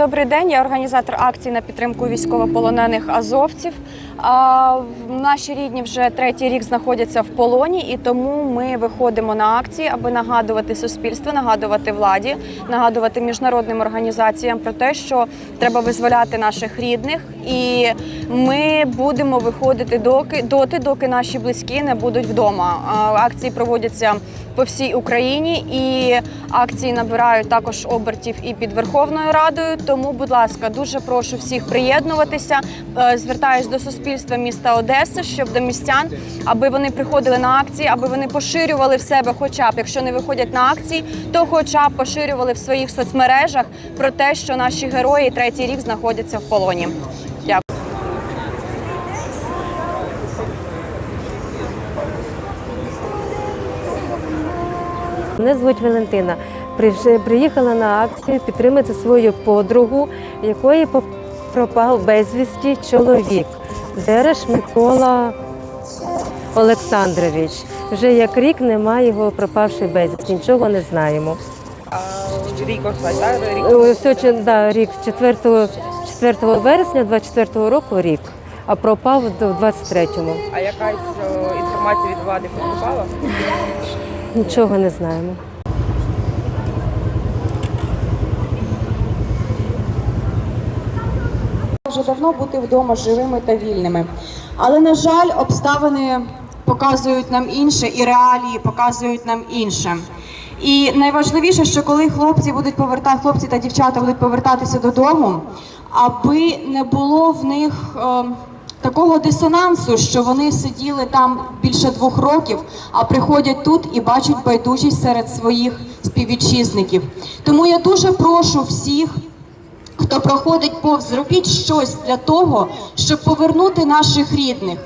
Добрий день. Я організатор акції на підтримку військовополонених азовців. А, Наші рідні вже третій рік знаходяться в полоні, і тому ми виходимо на акції, аби нагадувати суспільству, нагадувати владі, нагадувати міжнародним організаціям про те, що треба визволяти наших рідних, і ми будемо виходити доки доти, доки наші близькі не будуть вдома. Акції проводяться по всій Україні, і акції набирають також обертів і під Верховною Радою. Тому, будь ласка, дуже прошу всіх приєднуватися. Е, Звертаюсь до суспільства міста Одеси, щоб до містян, аби вони приходили на акції, аби вони поширювали в себе, хоча б якщо не виходять на акції, то хоча б поширювали в своїх соцмережах про те, що наші герої третій рік знаходяться в полоні. Дякую. Мене звуть Валентина. Приїхала на акцію підтримати свою подругу, якої пропав безвісті чоловік. Дереш Микола Олександрович. Вже як рік немає його пропавший безвісті, нічого не знаємо. Рік Все, да, рік 4, 4 вересня 24 року рік, а пропав до 23-му. А якась інформація від влади поступала? Нічого не знаємо. Вже давно бути вдома живими та вільними. Але, на жаль, обставини показують нам інше, і реалії показують нам інше. І найважливіше, що коли хлопці будуть повертати, хлопці та дівчата будуть повертатися додому, аби не було в них е, такого дисонансу, що вони сиділи там більше двох років, а приходять тут і бачать байдужість серед своїх співвітчизників. Тому я дуже прошу всіх хто проходить повз, зробіть щось для того, щоб повернути наших рідних.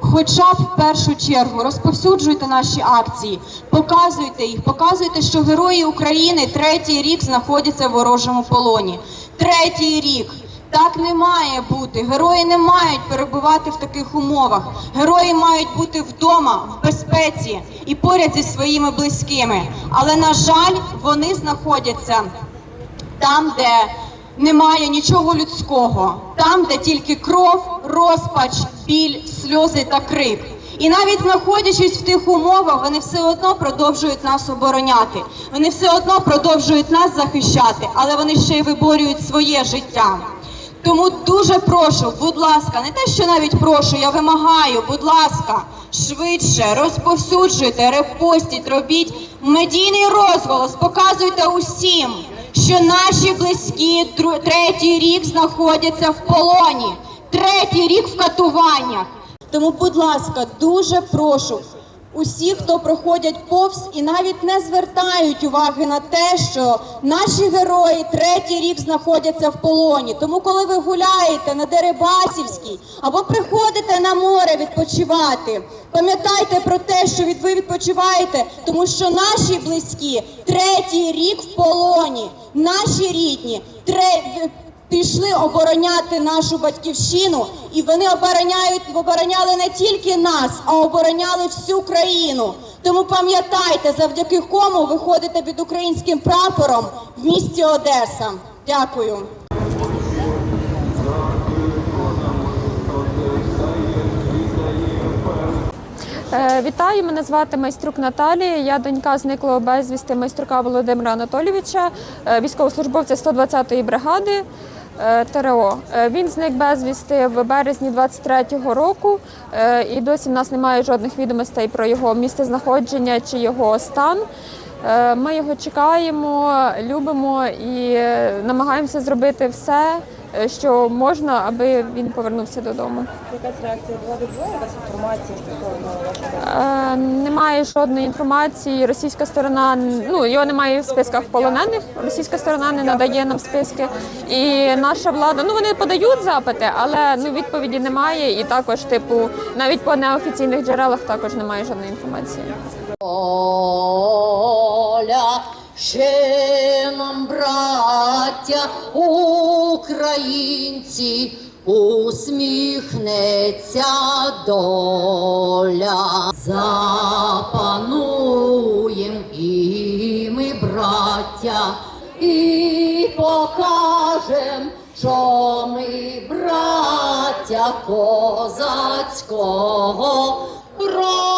Хоча б в першу чергу розповсюджуйте наші акції, показуйте їх, показуйте, що герої України третій рік знаходяться в ворожому полоні. Третій рік. Так не має бути. Герої не мають перебувати в таких умовах. Герої мають бути вдома, в безпеці і поряд зі своїми близькими. Але на жаль, вони знаходяться там, де немає нічого людського, там, де тільки кров, розпач, біль, сльози та крик. І навіть знаходячись в тих умовах, вони все одно продовжують нас обороняти. Вони все одно продовжують нас захищати, але вони ще й виборюють своє життя. Тому дуже прошу, будь ласка, не те, що навіть прошу, я вимагаю, будь ласка, швидше розповсюджуйте, репостіть, робіть медійний розголос, показуйте усім, що наші близькі третій рік знаходяться в полоні, третій рік в катуваннях. Тому, будь ласка, дуже прошу усіх, хто проходять повз і навіть не звертають уваги на те, що наші герої третій рік знаходяться в полоні. Тому, коли ви гуляєте на Дерибасівській або приходите на море відпочивати, пам'ятайте про те, що від ви відпочиваєте, тому що наші близькі третій рік в полоні, наші рідні тре- пішли обороняти нашу батьківщину, і вони обороняють обороняли не тільки нас, а обороняли всю країну. Тому пам'ятайте, завдяки кому ви ходите під українським прапором в місті Одеса. Дякую. Е, Вітаю, мене звати майструк Наталія. Я донька зниклого безвісти майструка Володимира Анатолійовича, е, військовослужбовця 120-ї бригади ТРО. Е, Він зник безвісти в березні 23-го року, е, і досі в нас немає жодних відомостей про його місцезнаходження чи його стан. Е, Ми його чекаємо, любимо і е, намагаємося зробити все, е, що можна, аби він повернувся додому. Якась реакція була, якась інформація стосовно? Е, Немає жодної інформації. Російська сторона ну його немає в списках полонених. Російська сторона не надає нам списки. І наша влада, ну вони подають запити, але ну відповіді немає. І також, типу, навіть по неофіційних джерелах також немає жодної інформації. Оля, ще нам, браття, українці, усміхнеться доля. Запануєм і ми, браття, і покажемо. скажем, що ми браття козацького роду.